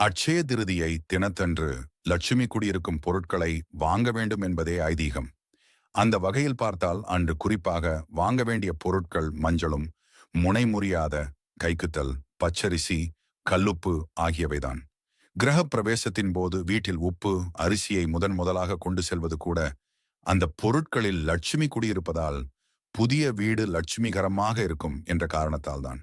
அட்சய திருதியை தினத்தன்று லட்சுமி குடியிருக்கும் பொருட்களை வாங்க வேண்டும் என்பதே ஐதீகம். அந்த வகையில் பார்த்தால் அன்று குறிப்பாக வாங்க வேண்டிய பொருட்கள் மஞ்சளும் முனை முறியாத கைக்குத்தல் பச்சரிசி கல்லுப்பு ஆகியவைதான். கிரக பிரவேசத்தின் போது வீட்டில் உப்பு அரிசியை முதன் முதலாக கொண்டு செல்வது கூட அந்த பொருட்களில் லட்சுமி குடியிருப்பதால் புதிய வீடு லட்சுமிகரமாக இருக்கும் என்ற காரணத்தால் தான்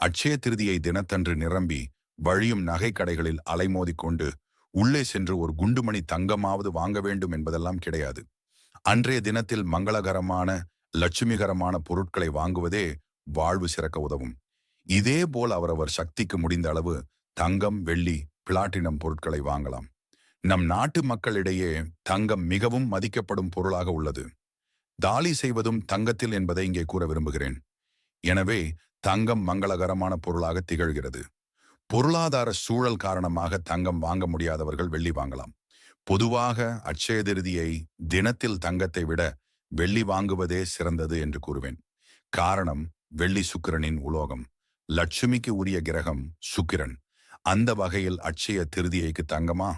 அட்சய திருதியை தினத்தன்று நிரம்பி வழியும் நகைக்கடைகளில் கடைகளில் உள்ளே சென்று ஒரு குண்டுமணி தங்கமாவது வாங்க வேண்டும் என்பதெல்லாம் கிடையாது. அன்றைய தினத்தில் மங்களகரமான லட்சுமிகரமான பொருட்களை வாங்குவதே வாழ்வு சிறக்க உதவும். இதே போல் அவரவர் சக்திக்கு முடிந்த அளவு தங்கம் வெள்ளி பிளாட்டினம் பொருட்களை வாங்கலாம். நம் நாட்டு மக்களிடையே தங்கம் மிகவும் மதிக்கப்படும் பொருளாக உள்ளது. தாலி செய்வதும் தங்கத்தில் என்பதை இங்கே கூற விரும்புகிறேன். எனவே தங்கம் மங்களகரமான பொருளாக திகழ்கிறது. பொருளாதார சூழல் காரணமாக தங்கம் வாங்க முடியாதவர்கள் வெள்ளி வாங்கலாம். பொதுவாக அட்சய திருதியை தினத்தில் தங்கத்தை விட வெள்ளி வாங்குவதே சிறந்தது என்று கூறுவேன். காரணம் வெள்ளி சுக்கிரனின் உலோகம். லட்சுமிக்கு உரிய கிரகம் சுக்கிரன். அந்த வகையில் அட்சய திருதியைக்கு தங்கமா?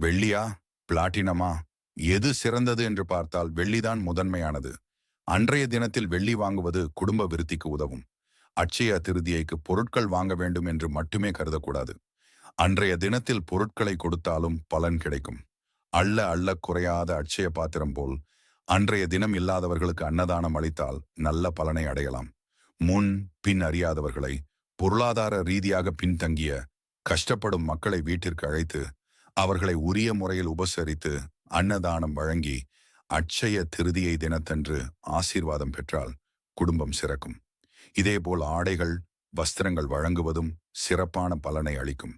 வெள்ளியா? பிளாட்டினமா? எது சிறந்தது என்று பார்த்தால் வெள்ளிதான் முதன்மையானது. அன்றைய தினத்தில் வெள்ளி வாங்குவது குடும்ப விருத்திக்கு உதவும். அட்சய திருதியைக்கு பொருட்கள் வாங்க வேண்டும் என்று மட்டுமே கருதக்கூடாது. அன்றைய தினத்தில் பொருட்களை கொடுத்தாலும் பலன் கிடைக்கும். அள்ள அள்ள குறையாத அட்சய பாத்திரம் போல் அன்றைய தினம் இல்லாதவர்களுக்கு அன்னதானம் அளித்தால் நல்ல பலனை அடையலாம். முன் பின் அறியாதவர்களை பொருளாதார ரீதியாக பின்தங்கிய கஷ்டப்படும் மக்களை வீட்டிற்கு அழைத்து அவர்களை உரிய முறையில் உபசரித்து அன்னதானம் வழங்கி அட்சய திருதியை தினத்தன்று ஆசீர்வாதம் பெற்றால் குடும்பம் சிறக்கும். இதேபோல் ஆடைகள் வஸ்திரங்கள் வழங்குவதும் சிறப்பான பலனை அளிக்கும்.